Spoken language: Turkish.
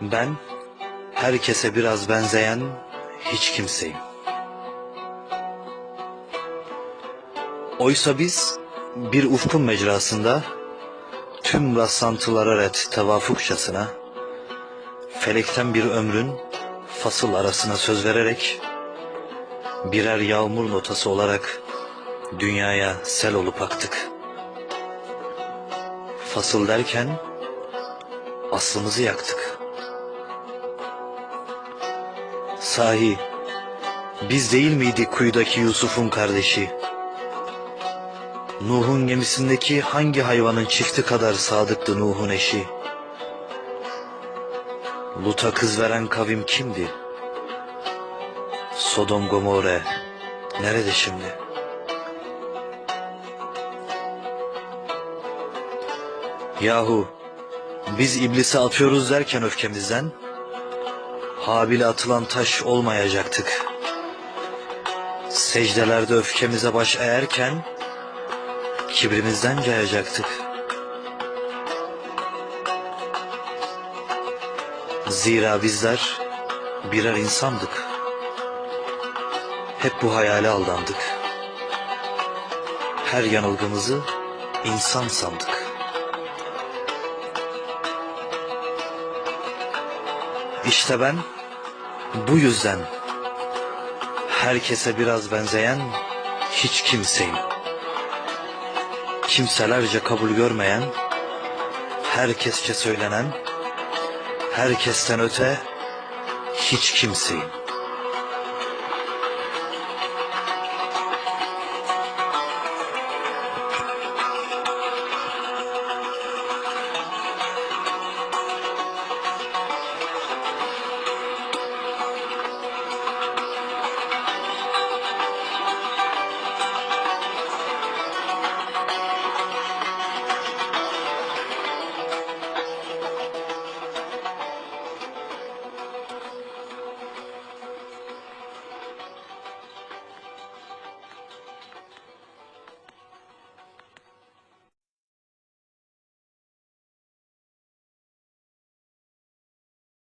Ben herkese biraz benzeyen hiç kimseyim. Oysa biz bir ufkun mecrasında tüm rastlantılara ret tevafukçasına felekten bir ömrün fasıl arasına söz vererek birer yağmur notası olarak dünyaya sel olup aktık. Fasıl derken aslımızı yaktık. Sahi biz değil miydik kuyudaki Yusuf'un kardeşi? Nuh'un gemisindeki hangi hayvanın çifti kadar sadıktı Nuh'un eşi? Lut'a kız veren kavim kimdi? Sodom Gomorre nerede şimdi? Yahu biz iblise atıyoruz derken öfkemizden Habil'e atılan taş olmayacaktık. Secdelerde öfkemize baş eğerken kibrimizden cayacaktık. Zira bizler birer insandık. Hep bu hayale aldandık. Her yanılgımızı insan sandık. İşte ben bu yüzden herkese biraz benzeyen hiç kimseyim. Kimselerce kabul görmeyen, herkesçe söylenen, herkesten öte hiç kimseyim.